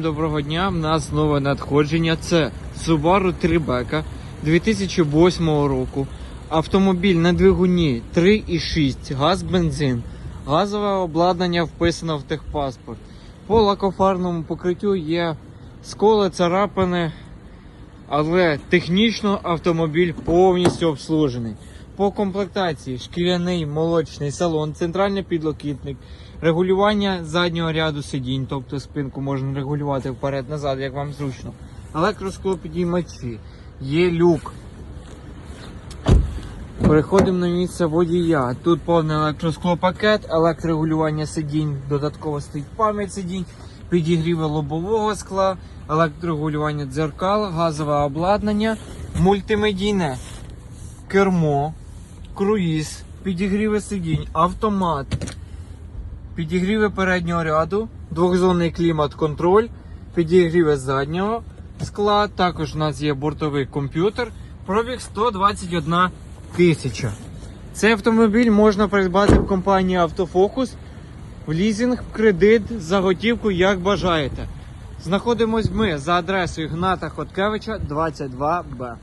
Доброго дня, в нас нове надходження. Це Subaru Tribeca 2008 року. Автомобіль на двигуні 3,6, газ, бензин. Газове обладнання вписано в техпаспорт. По лакофарному покриттю є сколи, царапини, але технічно автомобіль повністю обслужений. По комплектації шкіряний молочний салон, центральний підлокітник, регулювання заднього ряду сидінь, тобто спинку можна регулювати вперед-назад, як вам зручно. Електросклопідіймачі, є люк. Переходимо на місце водія. Тут повний електросклопакет, електрорегулювання сидінь, додатково стоїть пам'ять сидінь, підігріви лобового скла, електрорегулювання дзеркал, газове обладнання, мультимедійне кермо, круїз, підігріви сидінь, автомат, підігріви переднього ряду, двохзонний клімат-контроль, підігріви заднього скла. Також у нас є бортовий комп'ютер. Пробіг 121 тисяча. Цей автомобіль можна придбати в компанії Автофокус в лізинг, в кредит, за готівку, як бажаєте. Знаходимось ми за адресою Гната Хоткевича 22Б.